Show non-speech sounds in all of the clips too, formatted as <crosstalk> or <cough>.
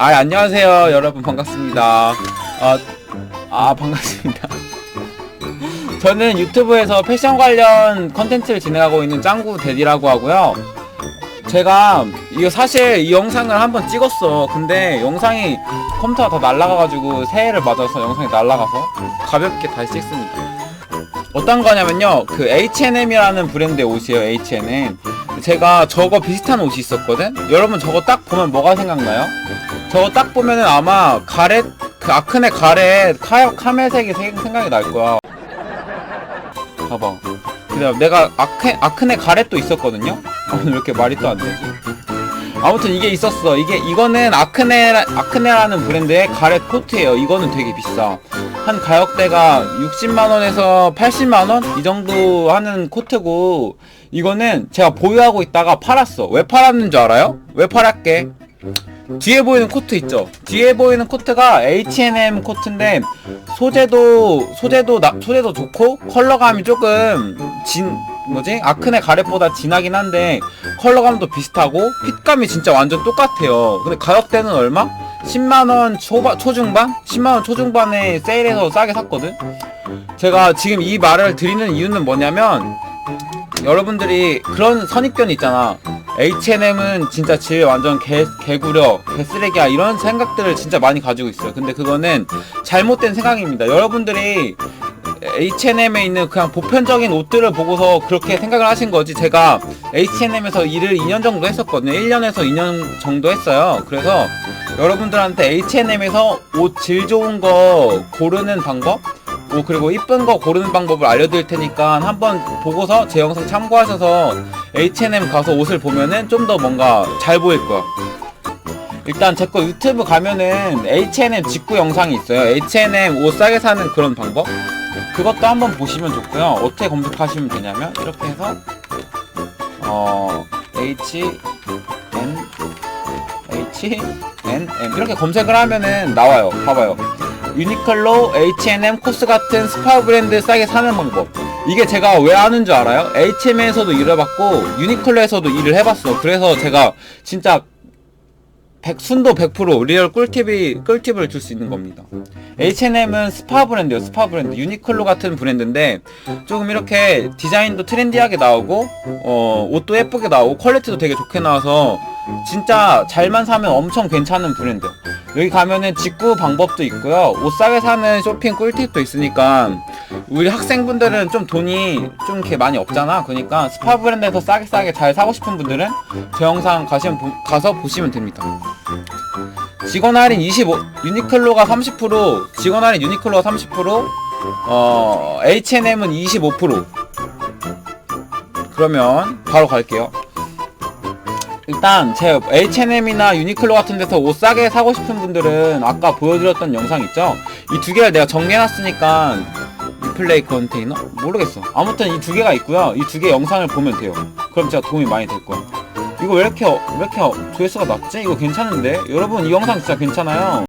아 안녕하세요 여러분. 반갑습니다. 아, 아 반갑습니다. <laughs> 저는 유튜브에서 패션 관련 컨텐츠를 진행하고 있는 짱구 데디라고 하고요. 제가 이거 사실 이 영상을 한번 찍었어. 근데 영상이 컴퓨터가 다 날라가가지고 새해를 맞아서 영상이 날라가서 가볍게 다시 찍습니다. 어떤 거냐면요. 그 H&M이라는 브랜드의 옷이에요 H&M. 제가 저거 비슷한 옷이 있었거든? 여러분 저거 딱 보면 뭐가 생각나요? 저거 딱 보면은 아마 가렛 그 아크네 가렛 카, 카멜색이 생- 생각이 날 거야. 봐봐. 그다음 내가 아크, 아크네 가렛도 있었거든요? 왜 이렇게 말이 또 안 되지 아무튼 이게 있었어. 이게 이거는 아크네 아크네라는 브랜드의 가렛 코트예요. 이거는 되게 비싸. 한 가격대가 60만원에서 80만원? 이 정도 하는 코트고 이거는 제가 보유하고 있다가 팔았어. 왜 팔았는 줄 알아요? 왜 팔았게? 뒤에 보이는 코트 있죠? 뒤에 보이는 코트가 H&M 코트인데 소재도 소재도 나, 소재도 좋고 컬러감이 조금 진 뭐지 아크네 가렛보다 진하긴 한데 컬러감도 비슷하고 핏감이 진짜 완전 똑같아요. 근데 가격대는 얼마? 10만원 초반 초중반? 10만원 초중반에 세일해서 싸게 샀거든. 제가 지금 이 말을 드리는 이유는 뭐냐면 여러분들이 그런 선입견이 있잖아. H&M은 진짜 질 완전 개, 개구려, 개쓰레기야 이런 생각들을 진짜 많이 가지고 있어요. 근데 그거는 잘못된 생각입니다. 여러분들이 H&M에 있는 그냥 보편적인 옷들을 보고서 그렇게 생각을 하신 거지. 제가 H&M에서 일을 2년 정도 했었거든요. 1년에서 2년 정도 했어요. 그래서 여러분들한테 H&M에서 옷 질 좋은 거 고르는 방법 뭐 그리고 이쁜 거 고르는 방법을 알려드릴 테니까 한번 보고서 제 영상 참고하셔서 H&M 가서 옷을 보면은 좀 더 뭔가 잘 보일 거야. 일단 제 거 유튜브 가면은 H&M 직구 영상이 있어요. H&M 옷 싸게 사는 그런 방법. 그것도 한번 보시면 좋고요. 어떻게 검색하시면 되냐면 이렇게 해서 어 H N H N M 이렇게 검색을 하면은 나와요. 봐봐요. 유니클로, H&M, 코스 같은 스파 브랜드 싸게 사는 방법. 이게 제가 왜 아는 줄 알아요? H&M에서도 일을 해봤고 유니클로에서도 일을 해봤어. 그래서 제가 진짜 100, 순도 100% 리얼 꿀팁이 꿀팁을 줄 수 있는 겁니다. H&M은 스파 브랜드예요. 스파 브랜드. 유니클로 같은 브랜드인데 조금 이렇게 디자인도 트렌디하게 나오고 어, 옷도 예쁘게 나오고 퀄리티도 되게 좋게 나와서 진짜 잘만 사면 엄청 괜찮은 브랜드. 여기 가면은 직구 방법도 있고요. 옷 싸게 사는 쇼핑 꿀팁도 있으니까 우리 학생분들은 좀 돈이 좀 이렇게 많이 없잖아. 그러니까 스파 브랜드에서 싸게 싸게 잘 사고 싶은 분들은 제 영상 가시면 보- 가서 보시면 됩니다. 직원 할인 25 유니클로가 30% 직원 할인 유니클로가 30% 어, H&M은 25% 그러면 바로 갈게요. 일단 제 H&M이나 유니클로 같은 데서 옷 싸게 사고 싶은 분들은 아까 보여드렸던 영상 있죠? 이 두 개를 내가 정리해놨으니까 리플레이 컨테이너? 모르겠어. 아무튼 이 두 개가 있고요. 이 두 개 영상을 보면 돼요. 그럼 진짜 도움이 많이 될 거야. 이거 왜 이렇게 어- 왜 이렇게 어- 조회수가 낮지? 이거 괜찮은데? 여러분 이 영상 진짜 괜찮아요.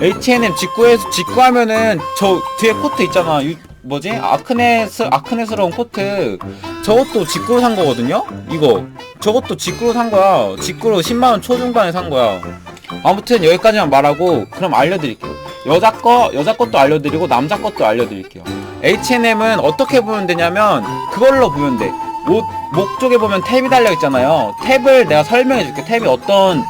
H&M 직구에서 직구하면은 저 뒤에 코트 있잖아. 유, 뭐지? 아크네스 아크네스러운 코트. 저것도 직구로 산 거거든요. 이거 저것도 직구로 산 거야. 직구로 10만 원 초중반에 산 거야. 아무튼 여기까지만 말하고 그럼 알려드릴게요. 여자 거 여자 것도 알려드리고 남자 것도 알려드릴게요. H&M은 어떻게 보면 되냐면 그걸로 보면 돼. 옷, 목 쪽에 보면 탭이 달려 있잖아요. 탭을 내가 설명해 줄게. 탭이 어떤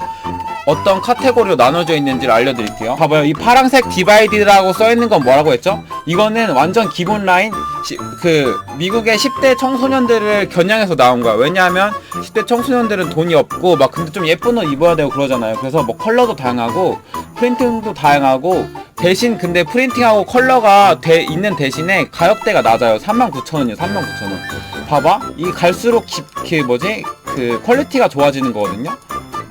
어떤 카테고리로 나눠져 있는지를 알려드릴게요. 봐봐요. 이 파란색 디바이디라고 써 있는 건 뭐라고 했죠? 이거는 완전 기본 라인 시- 그 미국의 10대 청소년들을 겨냥해서 나온 거야. 왜냐하면 10대 청소년들은 돈이 없고 막 근데 좀 예쁜 옷 입어야 되고 그러잖아요. 그래서 뭐 컬러도 다양하고 프린팅도 다양하고 대신 근데 프린팅하고 컬러가 돼 있는 대신에 가격대가 낮아요. 39,000원이요. 39,000원. 봐봐. 이 갈수록 기, 그 뭐지? 그 퀄리티가 좋아지는 거거든요.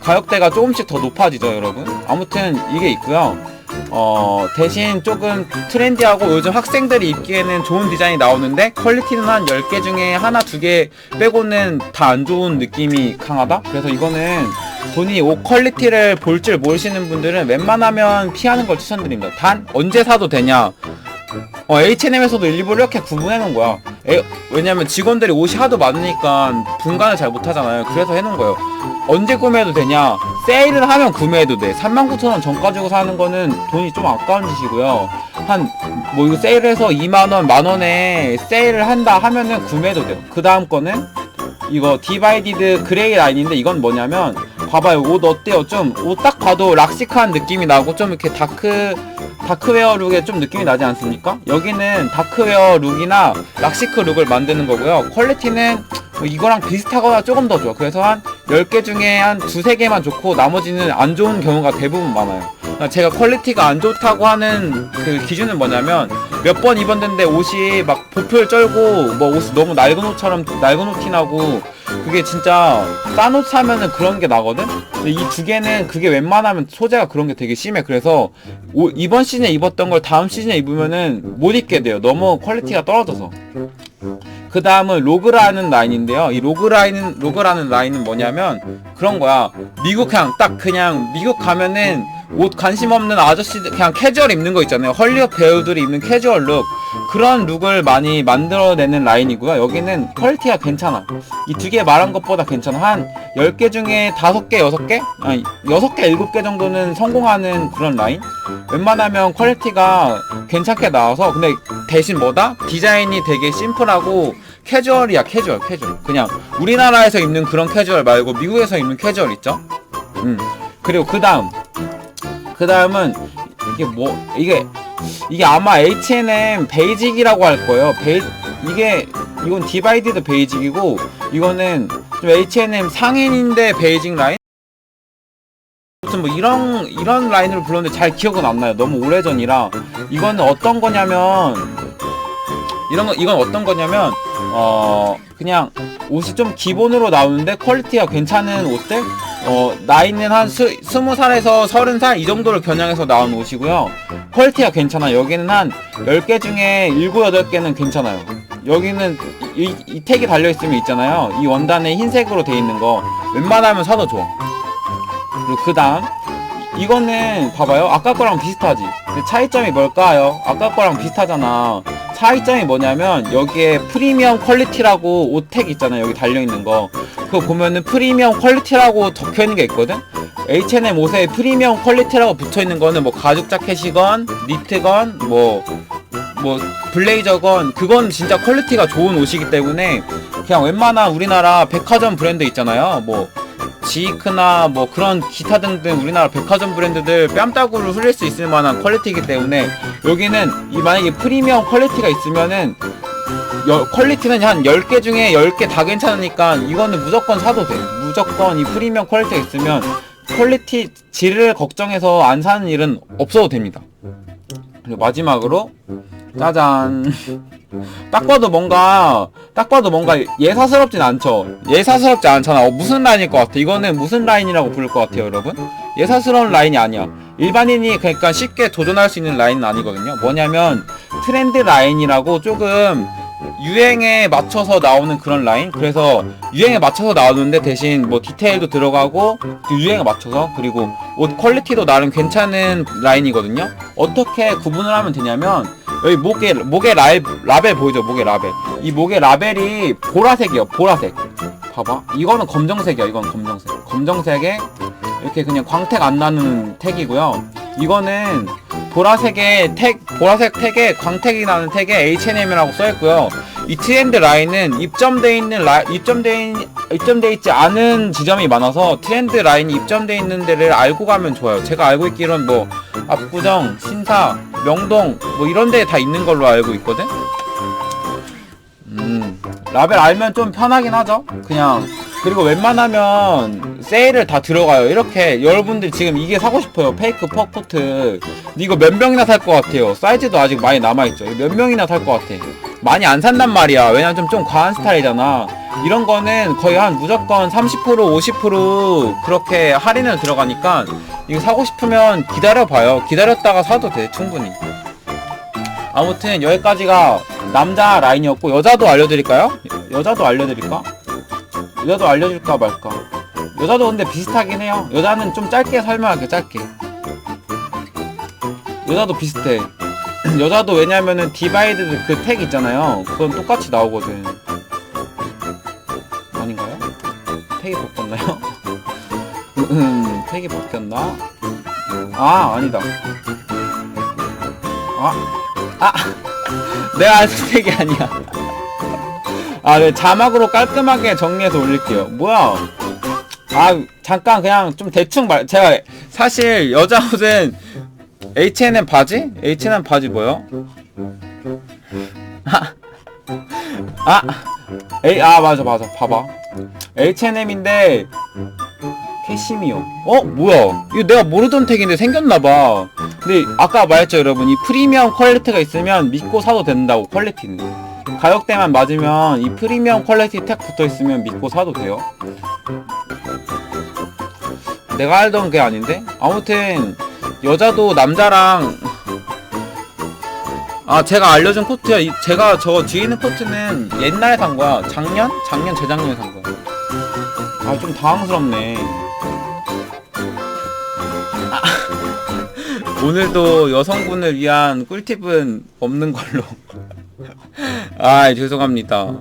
가격대가 조금씩 더 높아지죠, 여러분. 아무튼 이게 있고요. 어, 대신 조금 트렌디하고 요즘 학생들이 입기에는 좋은 디자인이 나오는데 퀄리티는 한 10개 중에 하나, 두 개 빼고는 다 안 좋은 느낌이 강하다? 그래서 이거는 본인이 옷 퀄리티를 볼 줄 모르시는 분들은 웬만하면 피하는 걸 추천드립니다. 단, 언제 사도 되냐? 어, H&M에서도 일부러 이렇게 구분해 놓은 거야. 에, 왜냐면 직원들이 옷이 하도 많으니까 분간을 잘 못하잖아요. 그래서 해 놓은 거예요. 언제 구매해도 되냐? 세일을 하면 구매해도 돼. 39,000원 전 가지고 사는 거는 돈이 좀 아까운 짓이고요. 한 뭐 이거 세일해서 2만 원, 만 원에 세일을 한다 하면은 구매해도 돼요. 그 다음 거는 이거 디바이디드 그레이 라인인데 이건 뭐냐면 봐봐요. 옷 어때요? 좀 옷 딱 봐도 락시크한 느낌이 나고 좀 이렇게 다크 다크웨어 룩에 좀 느낌이 나지 않습니까? 여기는 다크웨어 룩이나 락시크 룩을 만드는 거고요. 퀄리티는 뭐 이거랑 비슷하거나 조금 더 좋아. 그래서 한 10개 중에 한 두세 개만 좋고 나머지는 안 좋은 경우가 대부분 많아요. 그러니까 제가 퀄리티가 안 좋다고 하는 그 기준은 뭐냐면 몇 번 입었는데 옷이 막 보풀 쩔고 뭐 옷이 너무 낡은 옷처럼 낡은 옷 티나고 그게 진짜 싼 옷 사면은 그런 게 나거든? 근데 이 두 개는 그게 웬만하면 소재가 그런 게 되게 심해. 그래서 오- 이번 시즌에 입었던 걸 다음 시즌에 입으면은 못 입게 돼요. 너무 퀄리티가 떨어져서. 그 다음은 로그라는 라인인데요. 이 로그라인은, 로그라는 라인은 뭐냐면 그런 거야. 미국 그냥 딱 그냥 미국 가면은 옷 관심 없는 아저씨들 그냥 캐주얼 입는 거 있잖아요. 헐리우드 배우들이 입는 캐주얼 룩. 그런 룩을 많이 만들어내는 라인이고요. 여기는 퀄리티가 괜찮아. 이 두 개 말한 것보다 괜찮아. 한 10개 중에 5개, 6개? 아니, 6개, 7개 정도는 성공하는 그런 라인? 웬만하면 퀄리티가 괜찮게 나와서, 근데 대신 뭐다? 디자인이 되게 심플하고 캐주얼이야, 캐주얼, 캐주얼. 그냥 우리나라에서 입는 그런 캐주얼 말고 미국에서 입는 캐주얼 있죠? 음. 그리고 그 다음. 그 다음은 이게 뭐, 이게 이게 아마 H&M 베이직이라고 할 거예요. 베이 이게 이건 디바이디드 베이직이고 이거는 좀 H&M 상인인데 베이직 라인. 아무튼 뭐 이런 이런 라인으로 불렀는데 잘 기억은 안 나요. 너무 오래 전이라 이거는 어떤 거냐면 이런 거 이건 어떤 거냐면 어 그냥 옷이 좀 기본으로 나오는데 퀄리티가 괜찮은 옷들? 어 나이는 한 스, 스무 살에서 서른 살 이 정도를 겨냥해서 나온 옷이고요. 퀄리티가 괜찮아 여기는 한 10개 중에 7, 8개는 괜찮아요. 여기는 이, 이, 이 택이 달려있으면 있잖아요. 이 원단에 흰색으로 돼 있는 거 웬만하면 사도 좋아 그리고 그 다음 이거는 봐봐요. 아까 거랑 비슷하지? 차이점이 뭘까요? 아까 거랑 비슷하잖아 차이점이 뭐냐면 여기에 프리미엄 퀄리티라고 옷택 있잖아요. 여기 달려있는 거. 그거 보면은 프리미엄 퀄리티라고 적혀있는 게 있거든? H&M 옷에 프리미엄 퀄리티라고 붙어있는 거는 뭐 가죽 자켓이건 니트건 뭐뭐 블레이저건 그건 진짜 퀄리티가 좋은 옷이기 때문에 그냥 웬만한 우리나라 백화점 브랜드 있잖아요. 뭐 지이크나 뭐 그런 기타 등등 우리나라 백화점 브랜드들 뺨따구를 흘릴 수 있을 만한 퀄리티이기 때문에 여기는 이 만약에 프리미엄 퀄리티가 있으면은 여- 퀄리티는 한 10개 중에 10개 다 괜찮으니까 이거는 무조건 사도 돼. 무조건 이 프리미엄 퀄리티가 있으면 퀄리티 질을 걱정해서 안 사는 일은 없어도 됩니다. 그리고 마지막으로 짜잔. 딱 봐도 뭔가 딱 봐도 뭔가 예사스럽진 않죠. 예사스럽지 않잖아. 어, 무슨 라인일 것 같아? 이거는 무슨 라인이라고 부를 것 같아요, 여러분? 예사스러운 라인이 아니야. 일반인이 그러니까 쉽게 도전할 수 있는 라인은 아니거든요. 뭐냐면 트렌드 라인이라고 조금 유행에 맞춰서 나오는 그런 라인. 그래서 유행에 맞춰서 나오는데 대신 뭐 디테일도 들어가고 그 유행에 맞춰서 그리고 옷 퀄리티도 나름 괜찮은 라인이거든요. 어떻게 구분을 하면 되냐면 여기 목에 목에 라, 라벨 보이죠? 목에 라벨. 이 목에 라벨이 보라색이요. 보라색. 봐봐. 이거는 검정색이야. 이건 검정색. 검정색에 이렇게 그냥 광택 안 나는 택이고요. 이거는 보라색의 택, 보라색 택에 광택이 나는 택에 H&M이라고 써 있고요. 이 트렌드 라인은 입점돼 있는 라, 입점돼 있, 입점돼 있지 않은 지점이 많아서 트렌드 라인이 입점돼 있는 데를 알고 가면 좋아요. 제가 알고 있기로는 뭐 압구정, 신사, 명동 뭐 이런 데에 다 있는 걸로 알고 있거든. 음, 라벨 알면 좀 편하긴 하죠. 그냥 그리고 웬만하면 세일을 다 들어가요. 이렇게 여러분들 지금 이게 사고 싶어요. 페이크 퍼코트. 이거 몇 명이나 살 것 같아요. 사이즈도 아직 많이 남아있죠. 몇 명이나 살 것 같아. 많이 안 산단 말이야. 왜냐면 좀, 좀 과한 스타일이잖아. 이런 거는 거의 한 무조건 30% 50% 그렇게 할인을 들어가니까 이거 사고 싶으면 기다려봐요. 기다렸다가 사도 돼. 충분히. 아무튼 여기까지가 남자 라인이었고 여자도 알려드릴까요? 여자도 알려드릴까? 여자도 알려줄까 말까? 여자도 근데 비슷하긴 해요. 여자는 좀 짧게 설명할게 짧게. 여자도 비슷해. <clears throat> 여자도 왜냐면은 디바이드 그 택 있잖아요. 그건 똑같이 나오거든. 바뀌었나요? 음, 택이 바뀌었나? 아, 아니다. 아, 아, <laughs> 내가 아는 택이 아니야. 아, 네, 자막으로 깔끔하게 정리해서 올릴게요. 뭐야? 아, 잠깐 그냥 좀 대충 말, 제가 사실 여자 옷은 H&M 바지? H&M 바지 뭐요? 아, 아, 에이, 아 맞아 맞아. 봐봐. H&M인데 캐시미어. 어? 뭐야? 이거 내가 모르던 택인데 생겼나봐. 근데 아까 말했죠 여러분. 이 프리미엄 퀄리티가 있으면 믿고 사도 된다고 퀄리티는. 가격대만 맞으면 이 프리미엄 퀄리티 택 붙어있으면 믿고 사도 돼요. 내가 알던 게 아닌데? 아무튼 여자도 남자랑 아 제가 알려준 코트야. 이, 제가 저 뒤에 있는 코트는 옛날에 산 거야. 작년? 작년 재작년에 산 거야. 아 좀 당황스럽네. 아, <laughs> 오늘도 여성분을 위한 꿀팁은 없는 걸로. <laughs> 아 죄송합니다